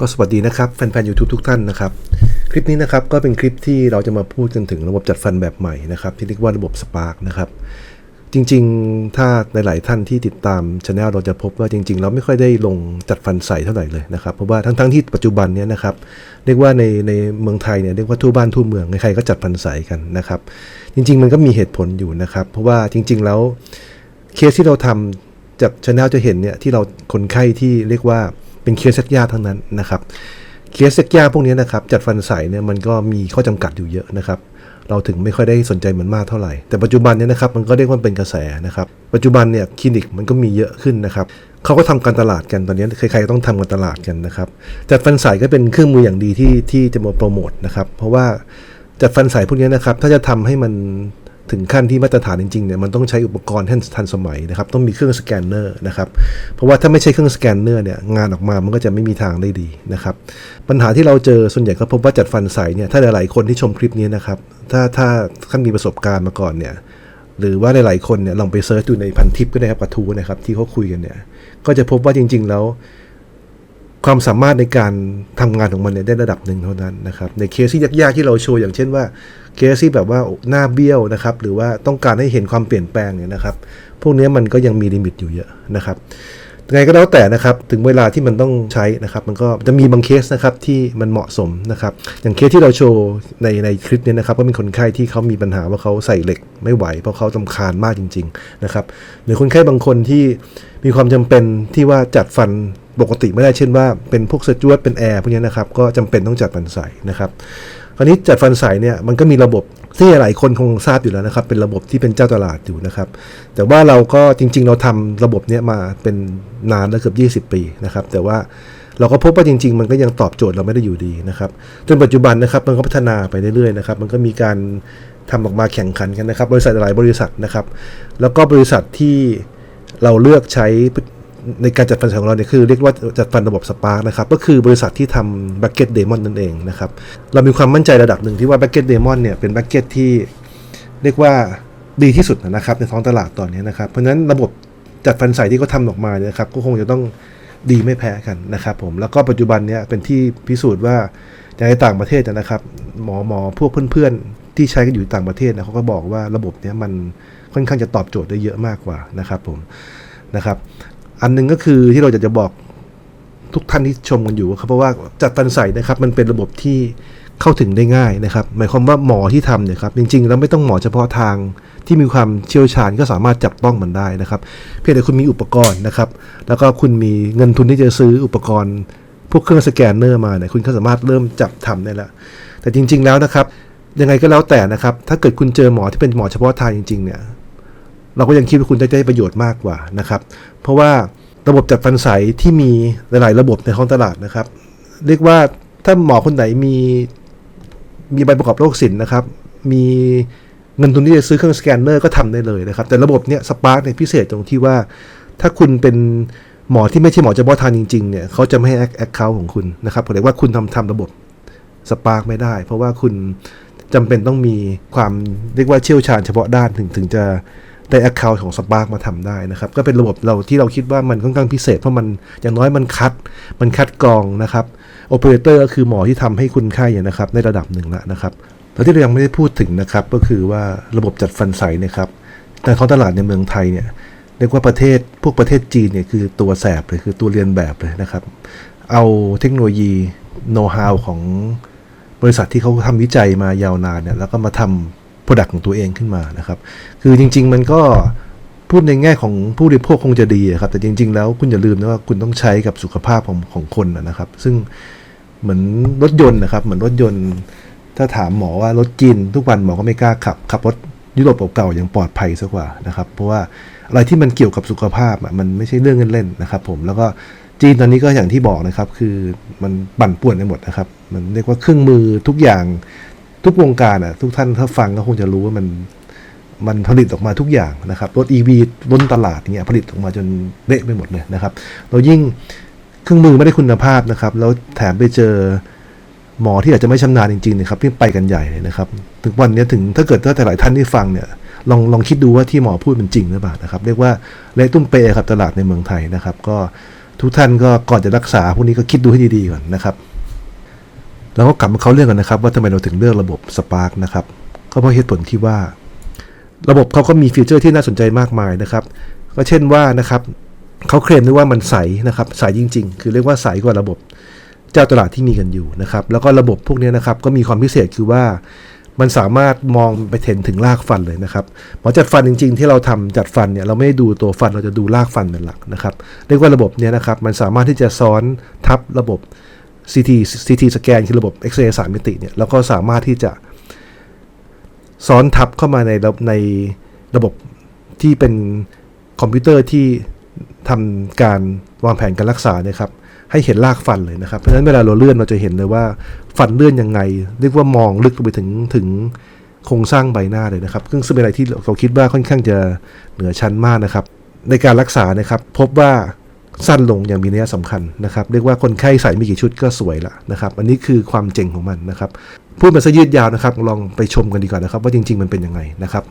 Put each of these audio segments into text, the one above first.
ก็สวัสดีนะครับ แฟนๆ YouTube ทุกท่านนะครับ คลิปนี้นะครับก็เป็นคลิปที่เราจะมาพูดกันถึงระบบจัดฟันแบบใหม่นะครับ ที่เรียกว่าระบบ Spark นะครับ จริงๆ ถ้าหลายๆท่านที่ติดตามช anel เราจะพบว่าจริง ๆ เราไม่ค่อยได้ลงจัดฟันใสเท่าไหร่เลยนะครับ เพราะว่าทั้งๆที่ปัจจุบันเนี้ยนะครับเรียกว่าในในเมืองไทยเนี่ยเรียกว่าทั่วบ้านทั่วเมืองใครๆก็จัดฟันใสกันนะครับ จริง ๆ มันก็มีเหตุผลอยู่นะครับ เพราะว่าจริง ๆ แล้วเคสที่เราทำจากช anel จะเห็นเนี่ยที่เราคนไข้ที่เรียกว่า เป็นเคสยากๆทั้งนั้นนะครับเคสยากๆพวกนี้นะครับจัดฟันใสเนี่ยมันก็มีข้อจำกัดอยู่เยอะนะครับเราถึงไม่ค่อยได้สนใจมันมากเท่าไหร่ แต่ปัจจุบันเนี่ยนะครับมันก็เรียกว่าเป็นกระแสนะครับปัจจุบันเนี่ยคลินิกมันก็มีเยอะขึ้นนะครับเขาก็ทำการตลาดกันตอนนี้ใครๆต้องทำการตลาดกันนะครับจัดฟันใสก็เป็นเครื่องมืออย่างดีที่ที่จะมาโปรโมทนะครับเพราะว่าจัดฟันใสพวกนี้นะครับถ้าจะทำให้มัน ถึงขั้นที่มาตรฐานจริงๆเนี่ยมันต้องใช้อุปกรณ์ที่ทันสมัยนะครับ ต้องมีเครื่องสแกนเนอร์นะครับ เพราะว่าถ้าไม่ใช่เครื่องสแกนเนอร์เนี่ยงานออกมามันก็จะไม่มีทางได้ดีนะครับ ปัญหาที่เราเจอส่วนใหญ่ก็พบว่าจัดฟันใสเนี่ยถ้าหลายๆคนที่ชมคลิปนี้นะครับ ถ้าถ้าท่านมีประสบการณ์มาก่อนเนี่ยหรือว่าหลายๆคนเนี่ยลองไปเซิร์ชดูในพันทิปก็ได้ครับกระทู้นะครับที่เขาคุยกันเนี่ยก็จะพบว่าจริง ๆ แล้ว ความสามารถในการทำงานของมันเนี่ยได้ระดับหนึ่งเท่านั้นนะครับในเคสที่ยากๆที่เราโชว์อย่างเช่นว่าเคสที่แบบว่าหน้าเบี้ยวนะครับหรือว่าต้องการให้เห็นความเปลี่ยนแปลงเนี่ยนะครับ พวกนี้มันก็ยังมีลิมิตอยู่เยอะนะครับยังไงก็แล้วแต่นะครับถึงเวลาที่มันต้องใช้นะครับ มันก็จะมีบางเคสนะครับที่มันเหมาะสมนะครับ อย่างเคสที่เราโชว์ในในคลิปเนี้นะครับก็เป็นคนไข้ที่เขามีปัญหาว่าเขาใส่เหล็กไม่ไหว เพราะเขาตำคาญมากจริง ๆนะครับ หรือคนไข้บางคนที่มีความจำเป็นที่ว่าจัดฟัน ปกติไม่ได้เช่นว่าเป็นพวกสจวตเป็นแอร์พวกนี้นะครับก็จำเป็นต้องจัดฟันใสนะครับคราวนี้จัดฟันใสเนี่ยมันก็มีระบบที่หลายคนคงทราบอยู่แล้วนะครับ เป็นระบบที่เป็นเจ้าตลาดอยู่นะครับ แต่ว่าเราก็จริง ๆ เราทำระบบเนี้ยมาเป็นนานแล้วเกือบ20 ปีนะครับ แต่ว่าเราก็พบว่าจริง ๆ มันก็ยังตอบโจทย์เราไม่ได้อยู่ดีนะครับจนปัจจุบันนะครับมันก็พัฒนาไปเรื่อยๆนะครับมันก็มีการทำออกมาแข่งขันกันนะครับ บริษัทหลายบริษัทนะครับ แล้วก็บริษัทที่เราเลือกใช้ ในการจัดฟันของเราเนี่ยคือเรียกว่าจัดฟันระบบสปาร์กนะครับ ก็คือบริษัทที่ทำแบั c เก็ตเดมอนนั่นเองนะครับ เรามีความมั่นใจระดับหนึ่งที่ว่าแบั c เก็ตเดมอนเนี่ยเป็นแบั c เก็ตที่เรียกว่าดีที่สุดนะครับในท้องตลาดตอนนี้นะครับ เพราะฉะนั้นระบบจัดฟันใสที่เขาทำออกมาเนี่ยนะครับก็คงจะต้องดีไม่แพ้กันนะครับผมแล้วก็ปัจจุบันเนี่ยเป็นที่พิสูจน์ว่าอย่างในต่างประเทศนะครับ หมอหมอพวกเพื่อนๆ ที่ใช้กันอยู่ต่างประเทศนะเขาก็บอกว่าระบบเนี้ยมันค่อนข้างจะตอบโจทย์ได้เยอะมากกว่านะครับผมนะครับ อันหนึงก็คือที่เราจะจะบอกทุกท่านที่ชมกันอยู่ครับเพราะว่าจัดฟันใส่นะครับ มันเป็นระบบที่เข้าถึงได้ง่ายนะครับ หมายความว่าหมอที่ทำเนี่ยครับจริงๆแล้วไม่ต้องหมอเฉพาะทางที่มีความเชี่ยวชาญก็สามารถจับต้องมันได้นะครับ เพียงแต่คุณมีอุปกรณ์นะครับ แล้วก็คุณมีเงินทุนที่จะซื้ออุปกรณ์ พวกเครื่องสแกนเนอร์มาเนี่ยคุณก็สามารถเริ่มจับทำได้แล้วแต่จริง ๆแล้วนะครับ ยังไงก็แล้วแต่นะครับ ถ้าเกิดคุณเจอหมอที่เป็นหมอเฉพาะทางจริงๆเนี่ย เราก็ยังคิดว่าคุณจะได้ประโยชน์มากกว่านะครับ เพราะว่าระบบจัดฟันใสที่มีหลาย ๆ ระบบในท้องตลาดนะครับ เรียกว่าถ้าหมอคนไหนมีมีใบประกอบโรคศิลป์นะครับ มีเงินทุนที่จะซื้อเครื่องสแกนเนอร์ก็ทำได้เลยนะครับ แต่ระบบเนี้ยสปาร์กเนี่ยพิเศษตรงที่ว่า ถ้าคุณเป็นหมอที่ไม่ใช่หมอเฉพาะทางจริง ๆ เนี่ยเขาจะไม่ให้แอคเคาท์ของคุณนะครับเรียกว่าคุณทำทำระบบสปาร์กไม่ได้ เพราะว่าคุณจำเป็นต้องมีความเรียกว่าเชี่ยวชาญเฉพาะด้านถึงถึงจะ ได้ Account ของ Spark มาทำได้นะครับ ก็เป็นระบบเราที่เราคิดว่ามันค่อนข้างพิเศษ เพราะมันอย่างน้อยมันคัด มันคัดกรองนะครับโอเปอเรเตอร์ก็คือหมอที่ทำให้คุณไข้เนี่ยนะครับในระดับหนึ่งแล้วนะครับแล้วที่เรายังไม่ได้พูดถึงนะครับก็คือว่าระบบจัดฟันใสนะครับในท้องตลาดในเมืองไทยเนี่ยเรียกว่าประเทศพวกประเทศจีนเนี่ยคือตัวแสบเลยคือตัวเรียนแบบเลยนะครับ เอาเทคโนโลยีโน้ตฮาวของบริษัทที่เขาทำวิจัยมายาวนานเนี่ยแล้วก็มาทำ product ของตัวเองขึ้นมานะครับ คือจริง ๆ มันก็พูดในแง่ของผู้บริโภคคงจะดีครับ แต่จริง ๆ แล้วคุณอย่าลืมนะว่าคุณต้องใช้กับสุขภาพของของคนนะครับ ซึ่งเหมือนรถยนต์นะครับ เหมือนรถยนต์ ถ้าถามหมอว่ารถจีนทุกวันหมอก็ไม่กล้าขับ ขับรถยุโรปเก่าๆยังปลอดภัยซะกว่านะครับ เพราะว่าอะไรที่มันเกี่ยวกับสุขภาพมันไม่ใช่เรื่องเล่นๆนะครับ ผมแล้วก็จีนตอนนี้ก็อย่างที่บอกนะครับ คือมันปั่นป่วนไปหมดนะครับ มันเรียกว่าเครื่องมือทุกอย่าง ทุกวงการอะทุกท่านถ้าฟังก็คงจะรู้ว่ามันมันผลิตออกมาทุกอย่างนะครับรถ EV ล้นตลาดเงี้ยผลิตออกมาจนเละไปหมดเลยนะครับ เรายิ่งเครื่องมือไม่ได้คุณภาพนะครับ แล้วแถมไปเจอหมอที่อาจจะไม่ชำนาญจริงๆนะครับที่ไปกันใหญ่เลยนะครับ ถึงวันนี้ถึงถ้าเกิดถ้าแต่หลายท่านที่ฟังเนี่ยลองลองคิดดูว่าที่หมอพูดเป็นจริงหรือเปล่านะครับ เรียกว่าเละตุ้มเปครับตลาดในเมืองไทยนะครับ ก็ทุกท่านก็ก่อนจะรักษาพวกนี้ก็คิดดูให้ดีๆก่อนนะครับ แล้วก็กลับมาเขาเรื่องกันนะครับ ว่าทำไมเราถึงเลือกระบบ Spark นะครับ ก็เพราะเหตุผลที่ว่า ระบบเขาก็มีฟีเจอร์ที่น่าสนใจมากมายนะครับ ก็เช่นว่านะครับเขาเคลมได้ว่ามันใสนะครับใสจริง ๆ คือเรียกว่าใสกว่าระบบเจ้าตลาดที่มีกันอยู่นะครับ แล้วก็ระบบพวกนี้นะครับ ก็มีความพิเศษคือว่ามันสามารถมองไปเห็นถึงรากฟันเลยนะครับหมอจัดฟันจริง ๆ ที่เราทำจัดฟันเนี่ยเราไม่ได้ดูตัวฟันเราจะดูรากฟันเป็นหลักนะครับ เรียกว่าระบบเนี้ยนะครับ มันสามารถที่จะซ้อนทับระบบ CT CT สแกนคือระบบเอ็กซเรย์สามมิติเนี่ยแล้วก็สามารถที่จะซ้อนทับเข้ามาในระในระบบที่เป็นคอมพิวเตอร์ที่ทำการวางแผนการรักษาเนี่ยครับให้เห็นรากฟันเลยนะครับ เพราะฉะนั้นเวลาเราเลื่อนเราจะเห็นเลยว่าฟันเลื่อนยังไง เรียกว่ามองลึกลงไปถึงถึงโครงสร้างใบหน้าเลยนะครับ ซึ่งเป็นอะไรที่เราคิดว่าค่อนข้างจะเหนือชั้นมากนะครับ ในการรักษานะครับ พบว่า สั้นลงอย่างมีนัยสำคัญนะครับเรียกว่าคนไข้ใส่ไม่กี่ชุดก็สวยละนะครับ อันนี้คือความเจ๋งของมันนะครับ พูดมาซะยืดยาวนะครับ ลองไปชมกันดีกว่านะครับ ว่าจริง ๆ มันเป็นยังไงนะครับ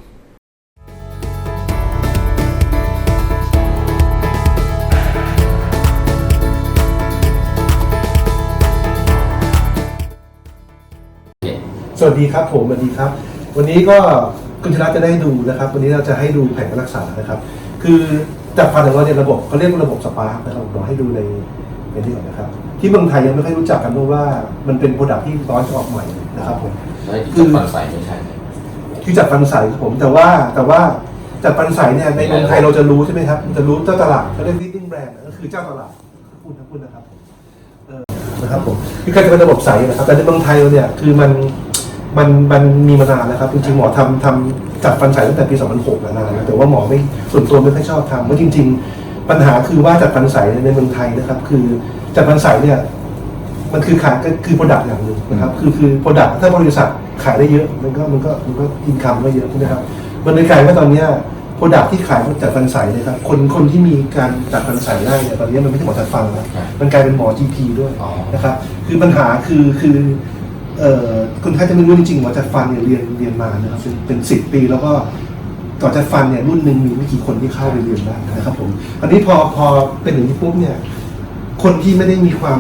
สวัสดีครับผมสวัสดีครับ วันนี้ก็คุณชนะจะได้ดูนะครับ วันนี้เราจะให้ดูแผนการรักษานะครับ คือ จากฟันของเราเนี่ยระบบเขาเรียกว่าระบบสปาร์คนะครับเราให้ดูในในนี้ก่อนนะครับ ที่เมืองไทยยังไม่ค่อยรู้จักกันเพราะว่ามันเป็นโปรดักที่ร้อนจะออกใหม่นะครับผมไม่ที่จะฟันใส่ไม่ใช่ไหมคือจัดฟันใสครับผมแต่ว่าแต่ว่าจัดฟันใสเนี่ยในเมืองไทยเราจะรู้ใช่ไหมครับจะรู้เจ้าตลาดเขาเรียก leading brand ก็คือเจ้าตลาดพูดนะพูดนะครับเออนะครับผมคือการจะเป็นระบบใสนะครับแต่ในเมืองไทยเราเนี่ยคือมัน มันมันมีมานานนะครับจริงๆหมอทำทำจัดฟันใสตั้งแต่ปี 2006แล้วนานแล้วแต่ว่าหมอไม่ส่วนตัวไม่ค่อยชอบทำเพราะจริง ๆ ปัญหาคือว่าจัดฟันใสในเมืองไทยนะครับ คือจัดฟันใสเนี่ยมันคือขายก็คือโปรดักต์อย่างหนึ่งนะครับคือคือโปรดักต์ถ้าบริษัทขายได้เยอะ มันก็มันก็มันก็อินคัมก็เยอะใช่ไหมครับมันเลยกลายว่าตอนเนี้ยโปรดักต์ที่ขายจัดฟันใสเนะครับคนคนที่มีการจัดฟันใสได้เนี่ยตอนนี้มันไม่ใช่หมอจัดฟันแล้วมันกลายเป็นหมอ GP ด้วยอ๋อนะครับคือปัญหาคือคือ เอ่อคนไข้จะไม่รู้จริงๆหมอจัดฟันเนี่ยเรียนเรียนมานะครับเป็นเป็นสิบปีแล้วก็ก่อนจัดฟันเนี่ยรุ่นหนึ่งมีไม่กี่คนที่เข้าไปเรียนได้นะครับผมอันนี้พอพอเป็นอย่างนี้ปุ๊บเนี่ย คนที่ไม่ได้มีความ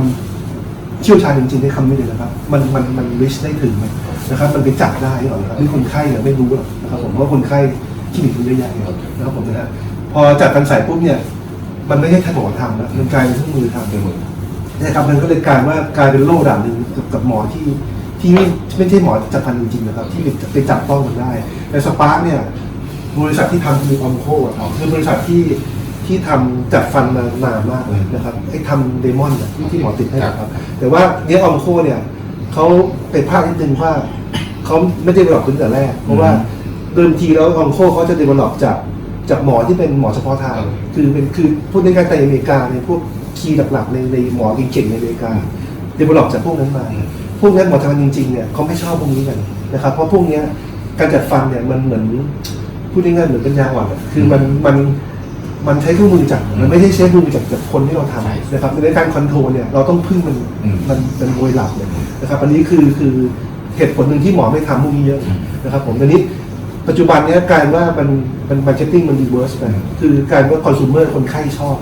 เชี่ยวชาญจริงๆในคำนี้เลยนะครับ มันมันมันริชได้ถึงไหมนะครับ มันไปจับได้หรอนะครับนี่คนไข้เนี่ยไม่รู้หรอกนะครับผมว่าคนไข้ที่มีตัวใหญ่ๆนะครับผมนะฮะพอจัดกันใส่ปุ๊บเนี่ย มันไม่ใช่แค่หมอทำนะมันกลายเป็นเครื่องมือทำเป็นหมดนะครับมันก็เลยกลายว่ากลายเป็นโรคด่านหนึ่งกับหมอที่ ที่ไม่ไม่ใช่หมอจัดฟันจริงๆนะครับ ที่ไปจับต้องมันได้แต่สปาร์กเนี่ยบริษัทที่ทำคือออมโคคือบริษัทที่ที่ทำจัดฟันมานานมากเลยนะครับไอ้ทำเดมอนที่ที่หมอติดให้นะครับ แต่ว่าเนี้ยออมโคเนี่ยเขาเป็นพลาดนิดนึงว่าเขาไม่ได้เดเวลลอปตั้งแต่แรก เพราะว่าเดิมทีแล้วออมโคเขาจะเดเวลลอปจากจากหมอที่เป็นหมอเฉพาะทาง คือเป็นคือพูดในการในอเมริกาในยพวกคีย์หลักๆในในหมอเก่งๆในอเมริกาเดเวลลอปจากพวกนั้นมา พวกนั้นหมอทำจริงๆเนี่ยเขาไม่ชอบพวกนี้กันนะครับ เพราะพวกเนี้ยการจัดฟันเนี่ยมันเหมือนพูดง่ายๆเหมือนเป็นยาหวานอะคือมันมันมันใช้เครื่องมือจับมันไม่ใช่ใช้เครื่องมือจับจากคนที่เราทำนะครับในการคอนโทรลเนี่ยเราต้องพึ่งมันมันเป็นโวยหลักเลยนะครับ อันนี้คือคือเหตุผลหนึ่งที่หมอไม่ทำพวกนี้เยอะนะครับ ผมทีนี้ปัจจุบันเนี้ยกลายว่ามันมันมาร์เก็ตติ้งมันรีเวิร์สไปคือกลายว่าคอน sumer คนไข้ชอบ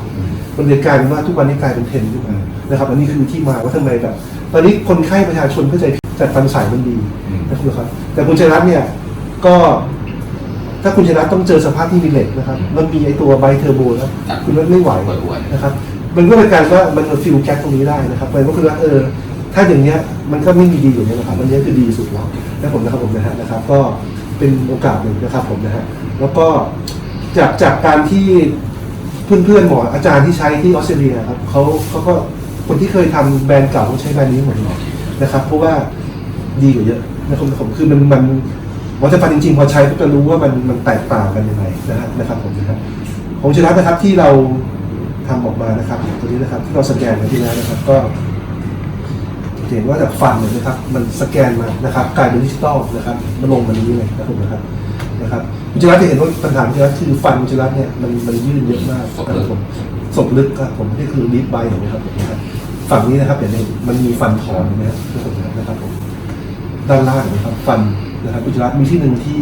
มันเลยกลายเป็นว่าทุกวันนี้กลายเป็นเทรนด์ขึ้นมา นะครับอันนี้คือที่มาว่าทำไมแบบ ตอนนี้คนไข้ประชาชนเข้าใจผิดจัดฟันสายมันดีนะครับ แต่คุณชัยรัตน์เนี่ยก็ถ้าคุณชนะต้องเจอสภาพที่มีเหล็กนะครับ มันมีไอตัวไบเทอร์โบแล้วคุณว่าไม่ไหวเปิดอวดนะครับ มันก็เป็นการว่ามันฟิลแก๊สตรงนี้ได้นะครับมันก็คือว่าเออ ถ้าอย่างเงี้ยมันก็ไม่มีดีอยู่างเนี้ยนะครับ มันเนี้ยคือดีสุดแล้วนะผมนะครับผมนะฮะนะครับ ก็เป็นโอกาสหนึ่งนะครับผมนะฮะ แล้วก็จากจากการที่เพื่อนๆหมออาจารย์ที่ใช้ที่ออสเตรเลียครับเขาเขาก็ คนที่เคยทำแบรนด์เก่าเขาใช้แบรนด์นี้หมดเลยนะครับเพราะว่าดีกว่าเยอะนะครับผมคือมันมันวัตถุฟันจริงๆพอใช้ก็จะรู้ว่ามันมันแตกต่างกันยังไงนะฮะนะครับผมนะครับของชนะนะครับที่เราทำออกมานะครับตัวนี้นะครับที่เราสแกนมาที่แล้วนะครับก็เห็นว่าจากฟันเนี่ยนะครับมันสแกนมานะครับกลายเป็นดิจิตอลนะครับมันลงมานี้เลยนะครับผมนะครับนะครับคุณชนะจะเห็นว่าปัญหาคุณชนะคือฟันคุณชนะเนี่ยมันมันยื่นเยอะมากนะครับผมศพลึกครับผมนี่คือลิฟไบนะครับผมนะครับ ฝั่งนี้นะครับเห็นไหมมันมีฟันถอนนะครับนะครับผมด้านล่างนะครับ ฟันนะครับกุจรัตมีที่หนึ่งที่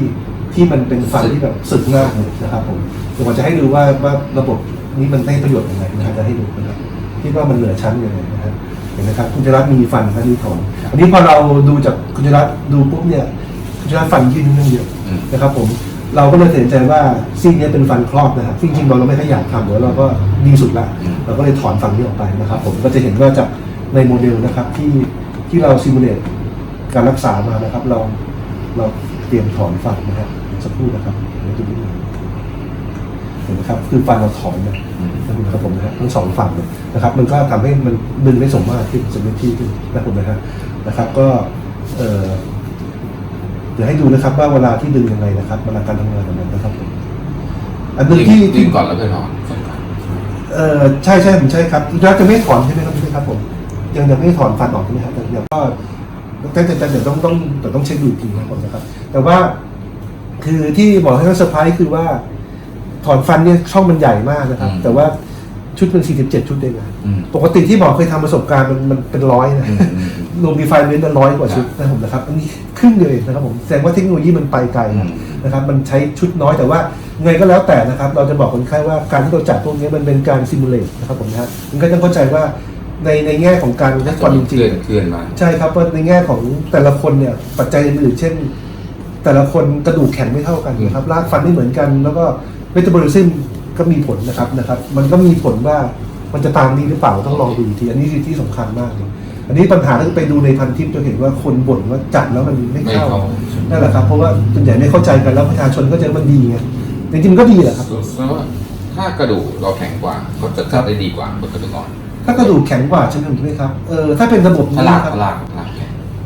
ที่มันเป็นฟันที่แบบสึกมากเลยนะครับผมเดี๋ยวผมจะให้ดูว่าว่าระบบนี้มันได้ประโยชน์ยังไงนะครับจะให้ดูนะครับคิดว่ามันเหลือชั้นยังไงนะครับเห็นไหมครับคุณจรัตมีฟันท่านี้ถอนอันนี้พอเราดูจากคุณจรัตดูปุ๊บเนี่ยคุณจรัตฟันยื่นขึ้นเยอะนะครับ ผม เราก็เลยตัดสินใจว่าซี่นี้เป็นฟันครอบนะครับซึ่งจริงๆเราไม่ค่อยอยากทำเดี๋ยวเราก็ดีสุดละอืมเราก็เลยถอนฟันนี้ออกไปนะครับ ผมก็จะเห็นว่าจากในโมเดลนะครับที่ที่เราซิมูเลตการรักษามานะครับ เราเราเตรียมถอนฟันนะครับสักครู่นะครับเดี๋ยวดูนิดนึงเห็นไหมครับ คือฟันเราถอนนะอืมนะครับผมนะฮะทั้งสองฝั่งเลยนะครับ มันก็ทำให้มันดึงได้สมมาตรขึ้นสมมติที่ขึ้นนะครับผมนะฮะนะครับ ก็เอ่อเดี๋ยวให้ดูนะครับว่าเวลาที่ดึงยังไงนะครับเวลาการทำงานของมันนะครับผมอันหนึงที่ดึที่งก่อนแล้วค่อยถอนสำคัญเออใช่ใช่ผมใช่ครับแล้วจะไม่ถอนใช่ไหมครับใช่ไหมครับผมยังยังไม่ถอนฟันออกใช่ไหมครับแต่เดี๋ยวก็แต่แต่แต่เดี๋ยวต้องต้องเดี๋ยวต้องเช็คดูอีกทีนะครับผมนะครับ แต่ว่าคือที่บอกให้เขาเซอร์ไพรส์คือว่า ถอนฟันเนี่ยช่องมันใหญ่มากนะครับ แต่ว่า ชุดมัน 47 ชุดเองนะอืม ปกติที่บอกเคยทำประสบการณ์มันมันเป็นร้อยนะอืมอืมอืมรวมดีไฟเมนต์ร้อยกว่าชุดนะครับผมนะครับอันนี้ครึ่งเดียวเองนะครับผมแสดงว่าเทคโนโลยีมันไปไกลนะอืม นะครับมันใช้ชุดน้อยแต่ว่าไงก็แล้วแต่นะครับเราจะบอกคนไข้ว่าการที่เราจัดพวกนี้มันเป็นการซิมูเลตนะครับผมนะฮะมันก็ต้องเข้าใจว่าในในแง่ของการใช้ความจริงเคลื่อนเคลื่อนมา ใช่ครับว่าในแง่ของแต่ละคนเนี่ยปัจจัยอื่นๆเช่น แต่ละคนกระดูกแข็งไม่เท่ากันนะครับรากฟันไม่เหมือนกัน แล้วก็เมตาบอลิซึม ก็มีผลนะครับนะครับ มันก็มีผลว่ามันจะตามนี้หรือเปล่าต้องลองดูอีกทีอันนี้คือที่สำคัญมากเลยอันนี้ปัญหาถ้าไปดูในพันทิปจะเห็นว่าคนบ่นว่าจัดแล้วมันไม่ไม่เข้าเข้านั่นแหละครับเพราะว่าส่วนใหญ่ไม่เข้าใจกันแล้วประชาชนก็จะว่ามันดีไงจริงๆมันก็ดีแหละครับแสดงว่าถ้ากระดูกเราแข็งกว่าก็จะจัดได้ดีกว่าบนกระดูกอ่อนถ้ากระดูกแข็งกว่าใช่ไหมใช่ไหมครับเออถ้าเป็นระบบถ้านี้ลากครับ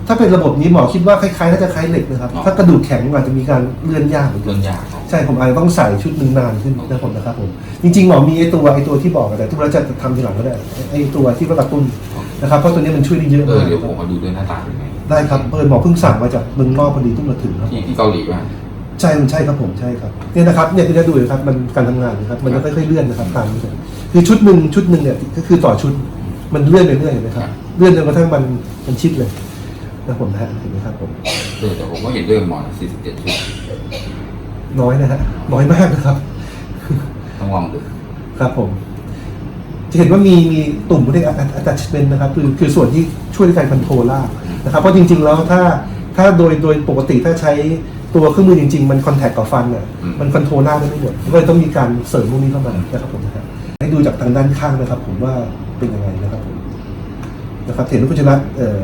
ถ้าลากถ้าลากแข็งถ้าเป็นระบบนี้หมอคิดว่าคล้ายๆน่าจะคล้ายเหล็กนะครับอ๋อถ้ากระดูกแข็งอาจจะมีการเลื่อนยากเหมือนกัเรื่นองยากครับใช่ผมอาจจะต้องใส่ชุดหนึ่งนานขึ้นนะผมนะครับผมจริงๆหมอมีไอตัวไอตัวที่บอกอะแต่ทุกเราจะทำทีหลังก็ได้ไอตัวที่ว่ากระตุ้นนะครับเพราะตัวนี้มันช่วยได้เยอะเออมากเดี๋ยวผมมาดูด้วยหน้าตาเป็นไงได้ครับเปิดหมอเพิ่งสั่งมาจากเมืองนอกพอดีเพิ่งมาถึงครับ ที่ที่เกาหลีป่ะใช่มันใช่ครับผมใช่ครับเนี่ยนะครับเนี่ยคุณจะดูนะครับมันการทำงานนะครับมันจะค่อยๆเลื่อนนะครับตามนี้เลยคือชุดหนึ่งชุดหนึ่งเนี่ยก็คือต่อชุดมันเลื่อนไปเรื่อยเห็นไหมครับเลื่อนจนกระทั่งมันมันชิดเลย นะผมนะฮะเห็นไหมครับผมเออแต่ผมก็เห็นเรื่องหมอน47ชุดน้อยนะฮะน้อยมากนะครับ ต้องลองดูครับผม จะเห็นว่ามีมีตุ่มเรียก attachment นะครับ คือคือส่วนที่ช่วยในการคอนโทรลลากนะครับ เพราะจริง ๆ แล้วถ้าถ้าโดยโดยปกติถ้าใช้ตัวเครื่องมือจริง ๆ มันคอนแทคกับฟันเนี่ยมันคอนโทรลลากได้ไม่หมดก็เลยต้องมีการเสริมพวกนี้เข้ามานะครับผมนะครับให้ดูจากทางด้านข้างนะครับ ผมว่าเป็นยังไงนะครับผมนะครับเห็นว่าคุณชนะเอ่อ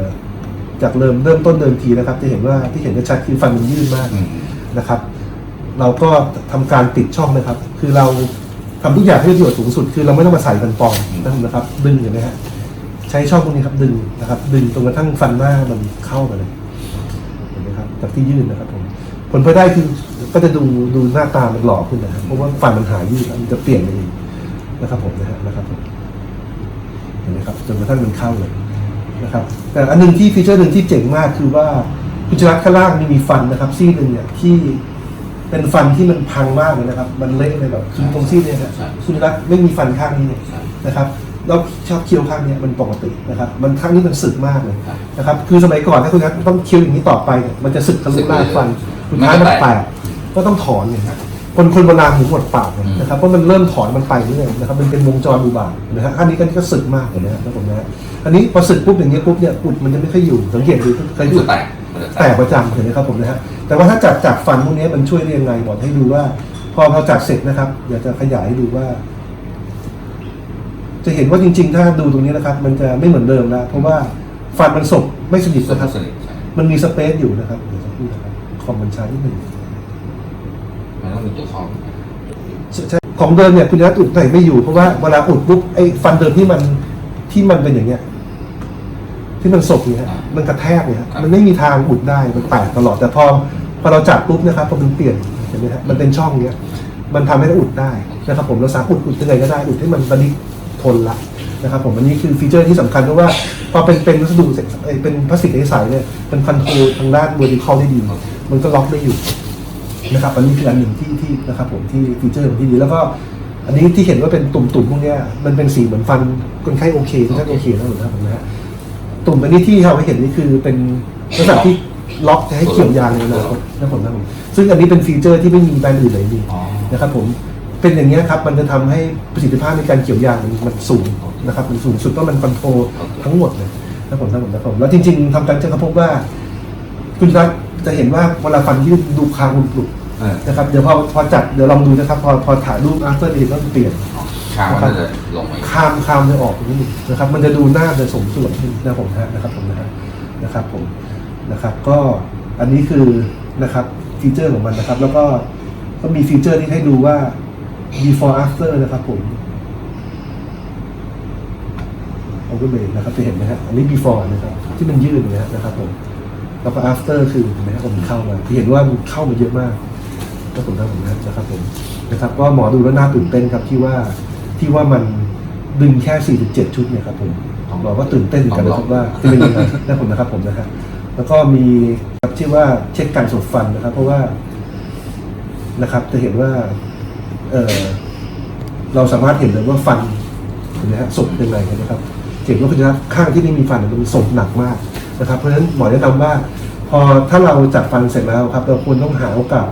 จากเริ่มเริ่มต้นเดิมทีนะครับ จะเห็นว่าที่เห็นชัดๆคือฟันมันยื่นมากอืมนะครับ เราก็ทำการปิดช่องนะครับ คือเราทำทุกอย่างให้ได้ประโยชน์สูงสุด คือเราไม่ต้องมาใส่กันปองนะครับ ดึงเห็นไหมฮะใช้ช่องตรงนี้ครับดึงนะครับ ดึงจนกระทั่งฟันหน้ามันเข้าไปเลยเห็นไหมครับจากที่ยื่นนะครับผมผลพลอยได้คือก็จะดูดูหน้าตามันหล่อขึ้นนะครับเพราะว่าฟันมันหายยืดแล้วมันจะเปลี่ยนไปเองนะครับผมนะฮะนะครับผมเห็นไหมครับจนกระทั่งมันเข้าเลย นะครับแต่อันหนึงที่ฟีเจอร์หนึ่งที่เจ๋งมากคือว่าพิจารัข้างล่างนี่มีฟันนะครับ ซี่หนึ่งเนี่ยที่เป็นฟันที่มันพังมากเลยนะครับ มันเละเลยแบบคือตรงซี่เนี่ยนะใช่คุณรักไม่มีฟันข้างนี้เลยใช่นะครับแล้วชอบเคี้ยวข้างเนี้ยมันปกตินะครับ มันข้างนี้มันสึกมากเลยครับนะครับ คือสมัยก่อนถ้าคุณรักต้องเคี้ยวอย่างนี้ต่อไปเนี่ยมันจะสึกทะลุรากฟันสึสุกดเลยท้ายมันมันจะแตแตกกก็ต้องถอนเนี่ยครับ คนคนโบราณหูหมดปากเลยอืมนะครับเพราะมันเริ่มถอนมันไปเรื่อยนะครับมันเป็นวงจรอุบาทนะฮะอันนี้ก็ก็สึกมากเลยนะฮะครับผมนะฮะอันนี้พอสึกปุ๊บอย่างเงี้ยปุ๊บเนี่ยอุดมันจะไม่ค่อยอยู่สังเกตดูเคยมันอุจะดแตกมันจะแตกประจำเห็นไหมครับผมนะฮะแต่ว่าถ้าจัดจากฟันพวกนี้มันช่วยได้ยังไงบอกให้ดูว่า พอเราจัดเสร็จนะครับเดี๋ยวจะขยายให้ดูว่า จะเห็นว่าจริง ๆ ถ้าดูตรงนี้นะครับ มันจะไม่เหมือนเดิมแล้วเพราะว่าฟันมันสบไม่สนิทสนะครับสนิทใช่มันมีสเปซอยู่นะครับเดี๋ยวสักครู่นะครับคอมมันช้านิดหนึ่ง มันต้องมีตัวข้อใช่ใช่ของเดิมเนี่ยคุณนัทอุดใส่ไม่อยู่เพราะว่าเวลาอุดปุ๊บไอ้ฟันเดิมที่มันที่มันเป็นอย่างเงี้ย ที่มันสบเนี่ยฮะมันกระแทกเนี่ยฮะมันไม่มีทางอุดได้มันแตกตลอดแต่พอพอเราจับปุ๊บนะครับพอมันเปลี่ยนเห็นไหมฮะมันเป็นช่องเนี้ยมันทำให้เราอุดได้นะครับผมเราสามารถอุดอุดยังไงก็ได้อุดให้มันระดิทนละนะครับผมอันนี้คือฟีเจอร์ที่สำคัญเพราะว่าพอเป็นเป็นวัสดุเสร็จเอ้ยเป็นพลาสติกใสๆเนี่ยมันคอนโทรลทางด้าน vertical ได้ดี มันก็ล็อกได้อยู่ นะครับอันนี้คืออันหนึ่งที่ที่นะครับผมที่ฟีเจอร์ของที่ดีแล้วก็อันนี้ที่เห็นว่าเป็นตุ่มๆพวกเนี้ยมันเป็นสีเหมือนฟันคนไข้โอเคคนไข้โอเคนะหรือนะครับผมนะฮะตุ่มอันนี้ที่เราไปเห็นนี่คือเป็นลักษณะที่ล็อกจะให้เกี่ยวยางในอนาคตนะผมนะผมซึ่งอันนี้เป็นฟีเจอร์ที่ไม่มีแบรนด์อื่นไหนมีนะครับผมเป็นอย่างนี้ครับมันจะทำให้ประสิทธิภาพในการเกี่ยวยางมันสูงนะครับมันสูงสุดก็มันคอนโทรลทั้งหมดเลยนะผมนะผมนะผมแล้วจริง ๆทำการเจอพบว่าคุณรัก จะเห็นว่าเวลาฟันยืดดูคางมันปลุกเออนะครับเดี๋ยวพอพอจัดเดี๋ยวลองดูนะครับ พอพอถ่ายรูป after day ก็เปลี่ยนช้างมันจะลงไปคามคามจะออกนิดนึงนะครับ มันจะดูหน้าจะสมส่วนขึ้นนะผมนะนะครับผมนะฮะนะครับผมนะครับ ก็อันนี้คือนะครับฟีเจอร์ของมันนะครับ แล้วก็ก็มีฟีเจอร์ที่ให้ดูว่า before after นะครับผม overlay นะครับจะเห็นไหมฮะอันนี้ before นะครับที่มันยืดอย่างเงี้ยนะครับผม แล้วก็ after คือเห็นไหมครับผมเข้ามาที่เห็นว่ามันเข้ามาเยอะมากก็ผมนะผมนะครับผมนะครับก็หมอดูแล้วน่าตื่นเต้นครับที่ว่าที่ว่ามันดึงแค่ 47 ชุดเนี่ยครับผมบอกว่าตื่นเต้นเหมือนกันนะครับว่าจะเป็นยังไงนะผมนะครับผมนะครับแล้วก็มีครับที่ว่าเช็คการสบฟันนะครับ เพราะว่านะครับ จะเห็นว่าเออเราสามารถเห็นเลยว่าฟันเห็นไหมฮะศพเป็นไงนะครับเห็นว่าคุณภาพข้างที่ไม่มีฟันเนี่ยมันศพหนักมาก นะครับเพราะฉะนั้นหมอแนะนำว่า พอถ้าเราจัดฟันเสร็จแล้วครับ เราควรต้องหาโอกาส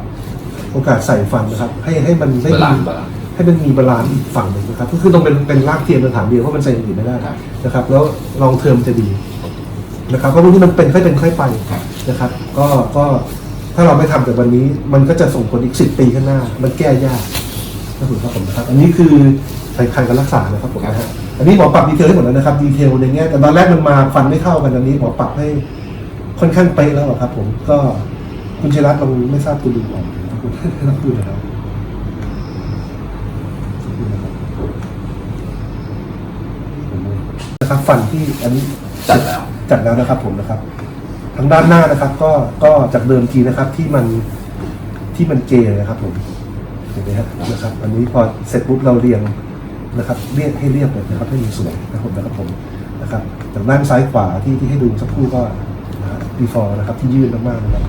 โอกาสใส่ฟันนะครับ ให้ให้มันให้บามีลานซ์บาลานซ์ให้มันมีบาลานซ์อีกฝั่งหนึ่งนะครับก็คือต้องเป็นเป็นรากเทียมสถานเดียวเพราะมันใส่อย่างอื่นไม่ได้ครับนะครับ แล้วลองเทอมจะดีนะครับเพราะพวกนี้มันเป็นค่อยเป็นค่อยไปครับนะครับ ก็ก็ถ้าเราไม่ทำแต่วันนี้ มันก็จะส่งผลอีกสิบปีข้างหน้า มันแก้ยากนะคุณครับผมนะครับ อันนี้คือใช้คันการรักษานะครับผมนะฮะ อันนี้หมอปรับดีเทลให้หมดแล้วนะครับดีเทลในแง่แต่ตอนแรกมันมาฟันไม่เข้ากันอันนี้หมอปรับให้ค่อนข้างเป๊ะแล้วครับ ผมก็คุณชัยรัตน์ลองไม่ทราบคุณดูออกนะครับคุณต้องดูนะครับนะครับฟันที่อันนี้จัดแล้วจัดแล้วนะครับ ผมนะครับ ทางด้านหน้านะครับ ก็ก็จากเดิมทีนะครับ ที่มันที่มันเกยนะครับ ผมเห็นไหมครับนะครับ อันนี้พอเสร็จปุ๊บเราเรียง นะครับเรียกให้เรียบเลยนะครับให้มีสวยนะครับผมนะครับผมนะครับจากด้านซ้ายขวาที่ที่ให้ดูสักครู่ก็นะฮะ before นะครับที่ยืดมากๆนะครับ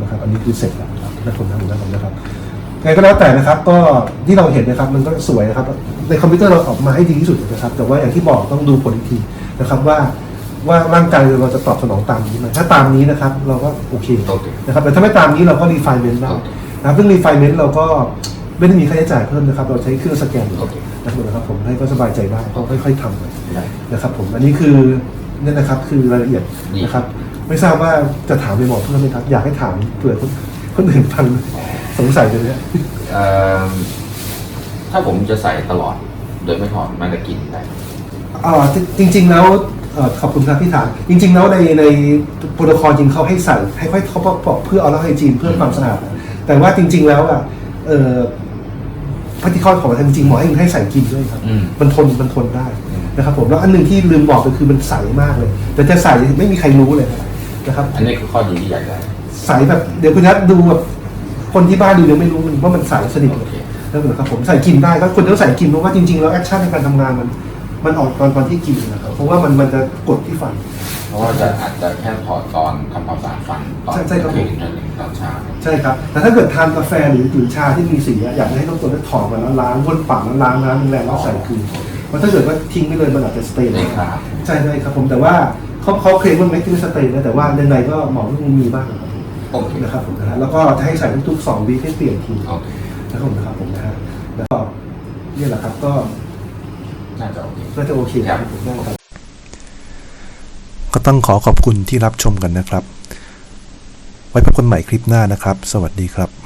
นะครับ อันนี้คือเสร็จแล้วนะครับผมนะครับผมนะครับไงก็แล้วแต่นะครับก็ที่เราเห็นนะครับมันก็สวยนะครับ ในคอมพิวเตอร์เราออกมาให้ดีที่สุดนะครับ แต่ว่าอย่างที่บอกต้องดูผลอีกทีนะครับว่าว่าร่างกายเราจะตอบสนองตามนี้ไหมถ้าตามนี้นะครับเราก็โอเคนะครับแต่ถ้าไม่ตามนี้เราก็ refinement ได้นะครับซึ่ง refinement เราก็ ไม่ได้มีค่าใช้จ่ายเพิ่มนะครับ เราใช้เครื่องสแกนโอเคนะครับผมให้ก็สบายใจได้ก็ค่อยๆทำไปได้นะครับผมอันนี้คือเนี่ยนะครับคือรายละเอียดดีนะครับ ไม่ทราบว่าจะถามไปหมอเพิ่มไหมครับ อยากให้ถามเผื่อคนคนอื่นฟังสงสัยเลยเนี่ยเอ่อถ้าผมจะใส่ตลอดโดยไม่ถอดมันจะกินได้อ่าจริง ๆ แล้วเอ่อขอบคุณครับที่ถามจริง ๆ แล้วในในโปรโตคอลจริงเขาให้ใส่ให้ค่อยเขาบอกเพื่อเอาละไฮจีนเพื่อความสะอาดนะแต่ว่าจริง ๆ แล้วอะเอ่อ พัฒนาข้อของมันจริงๆหมอให้ให้ใส่กินด้วยครับ อืม มันทนมันทนได้อืมนะครับผมแล้วอันหนึ่งที่ลืมบอกก็คือมันใสมากเลย แต่จะใส่ไม่มีใครรู้เลยนะครับ อันนี้คือข้อดีที่อยากได้ ใสแบบเดี๋ยวคุณนัทดูแบบคนที่บ้านดูยังไม่รู้มันว่ามันใสสนิทโอเค แล้วนะครับผมใส่กินได้ก็ควรต้องใส่กินเพราะว่าจริงๆแล้วแอคชั่นในการทำงานมัน มันออกตอนตอนที่กินนะครับเพราะว่ามันมันจะกดที่ฟัน เพราะว่าจะอาจจะแค่ถอดตอนทำความสะอาดฟันตอนใช่ใช่ครับผมเที่ยงหนึ่งตอนเช้าใช่ครับ แต่ถ้าเกิดทานกาแฟหรือดื่มชาที่มีสีอะอยากให้ต้องตัวนั้นถอดมาแล้วล้างวนปากแล้วล้างน้ำแรงๆแล้วใส่คืนเพราะถ้าเกิดว่าทิ้งไปเลยมันอาจจะสเตย์ได้ครับ ใช่ใช่ครับผมแต่ว่าเขาเขาเคลมว่าไม่ทิ้งสเตย์นะแต่ว่าในๆก็หมอต้องมีบ้างนะครับโอเคนะครับผมนะฮะแล้วก็จะให้ใส่ทุกๆสองวีคให้เปลี่ยนทีโอเคนะครับผมนะครับผมนะฮะแล้วก็นี่แหละครับก็น่าจะโอเค น่าจะโอเคครับผมได้ครับ ก็ต้องขอขอบคุณที่รับชมกันนะครับ ไว้พบกันใหม่คลิปหน้านะครับ สวัสดีครับ